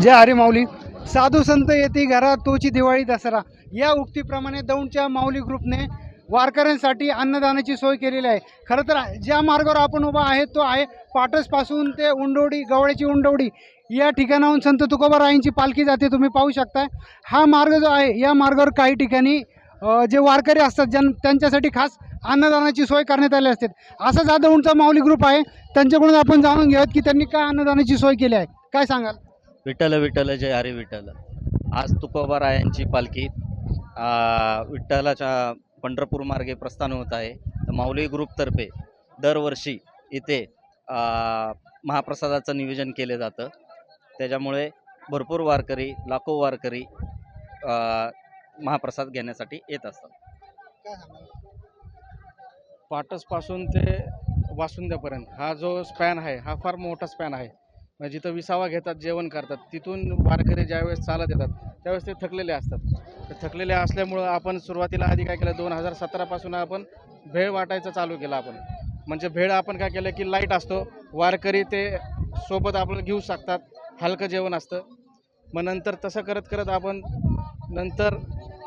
जय हरी माऊली. साधू संत येते घरा तोची दिवाळी दसरा. या उक्तीप्रमाणे दौंडच्या माऊली ग्रुपने वारकऱ्यांसाठी अन्नदानाची सोय केलेली आहे. खरं तर ज्या मार्गावर आपण उभा आहे तो आहे पाटसपासून ते उंडवडी गवळ्याची उंडवडी या ठिकाणाहून संत तुकोबारायांची पालखी जाते तुम्ही पाहू शकता हा मार्ग जो आहे या मार्गावर काही ठिकाणी जे वारकरी असतात ज्यां त्यांच्यासाठी खास अन्नदानाची सोय करण्यात आली असते. असाच हा दौंडचा माऊली ग्रुप आहे. त्यांच्याकडून आपण जाणून घेऊयात की त्यांनी काय अन्नदानाची सोय केली आहे. काय सांगाल? विठ्ठल विठ्ठल जय हरी विठ्ठल. आज तुकोबारायांची पालखी विठ्ठलाच्या पंढरपूर मार्गे प्रस्थान होत आहे. तर माऊली ग्रुपतर्फे दरवर्षी इथे महाप्रसादाचं नियोजन केले जातं. त्याच्यामुळे भरपूर वारकरी लाखो वारकरी महाप्रसाद घेण्यासाठी येत असतात. पाटसपासून ते वासुंद्यापर्यंत हा जो स्पॅन आहे हा फार मोठा स्पॅन आहे. म्हणजे जिथं विसावा घेतात जेवण करतात तिथून वारकरी ज्यावेळेस चालत येतात त्यावेळेस ते थकलेले असतात. ते थकलेले असल्यामुळं आपण सुरुवातीला आधी काय केलं दोन हजार सतरापासून आपण भेळ वाटायचं चालू केलं आपण. म्हणजे भेळ आपण काय केलं की लाइट असतो वारकरी ते सोबत आपल्याला घेऊ शकतात हलकं जेवण असतं. मग नंतर तसं करत करत आपण नंतर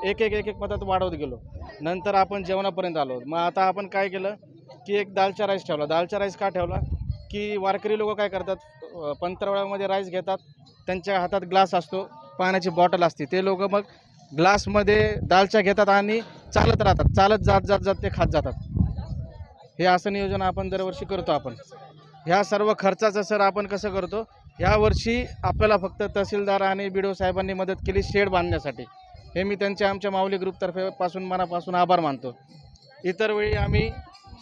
एक एक एक एक पदार्थ वाढवत गेलो. नंतर आपण जेवणापर्यंत आलो. मग आता आपण काय केलं की एक दालचा राईस ठेवला. दालचा राईस का ठेवला? की वारकरी लोक काय करतात? अ, राईस घेतात त्यांच्या हातात ग्लास असतो पाण्याची बॉटल असते. ते लोक मग ग्लासमध्ये दालचा घेतात आणि चालत राहतात. चालत जात जात जात ते खात जातात. हे असं नियोजन आपण दरवर्षी करतो आपण. ह्या सर्व खर्चाचं सर आपण कसं करतो? ह्या वर्षी आपल्याला फक्त तहसीलदार आणि बी साहेबांनी मदत केली शेड बांधण्यासाठी. हे मी त्यांच्या आमच्या माऊली ग्रुपतर्फे पासून मनापासून आभार मानतो. इतर वेळी आम्ही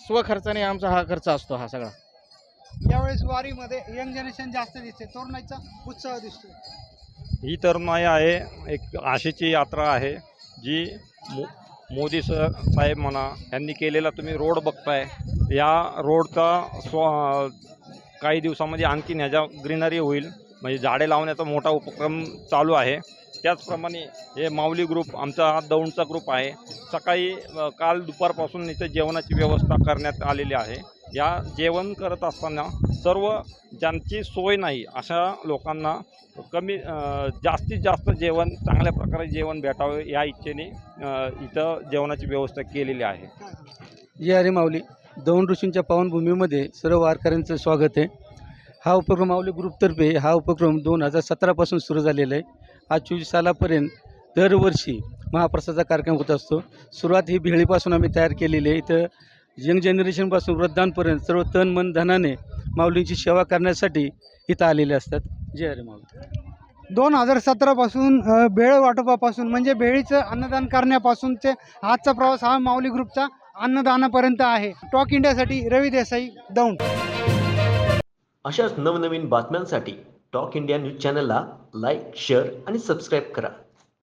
स्वखर्चाने आमचा हा खर्च असतो हा सगळा. यावेळेस वारीमध्ये यंग जनरेशन जास्त दिसते तरुणाईचा उत्साह दिसतो ही तरुणाई आहे एक आशेची यात्रा आहे जी मो मोदी स साहेब म्हणा यांनी केलेला तुम्ही रोड बघताय. या रोडचा स्व काही दिवसामध्ये आणखीन ह्याच्या ग्रीनरी होईल. म्हणजे झाडे लावण्याचा मोठा उपक्रम चालू आहे. त्याचप्रमाणे हे माऊली ग्रुप आमचा हा दौंडचा ग्रुप आहे. सकाळी काल दुपारपासून इथे जेवणाची व्यवस्था करण्यात आलेली आहे. या जेवण करत असताना सर्व ज्यांची सोय नाही अशा लोकांना कमी जास्तीत जास्त जेवण चांगल्या प्रकारे जेवण भेटावं या इच्छेने इथं जेवणाची व्यवस्था केलेली आहे. या हरी माऊली. दौंड ऋषींच्या पावनभूमीमध्ये सर्व वारकऱ्यांचं स्वागत आहे. हा उपक्रम माऊली ग्रुपतर्फे हा उपक्रम दोन हजार सतरापासून सुरू झालेला आहे. आज चोवीस सालापर्यंत दरवर्षी महाप्रसादाचा कार्यक्रम होत असतो. सुरुवात ही भेळीपासून आम्ही तयार केलेली आहे. इथं यंग जनरेशनपासून वृद्धांपर्यंत सर्व तन मन धनाने माऊलींची सेवा करण्यासाठी इथं आलेले असतात. जय हरी माऊली. दोन हजार सतरापासून भेळ वाटपापासून म्हणजे भेळीचं अन्नदान करण्यापासून ते आजचा प्रवास हा माऊली ग्रुपचा अन्नदानापर्यंत आहे. टॉक इंडियासाठी रवी देसाई दौंड. अशाच नवनवीन बातम्यांसाठी टॉक इंडिया न्यूज चॅनलला लाईक शेअर आणि सबस्क्राईब करा.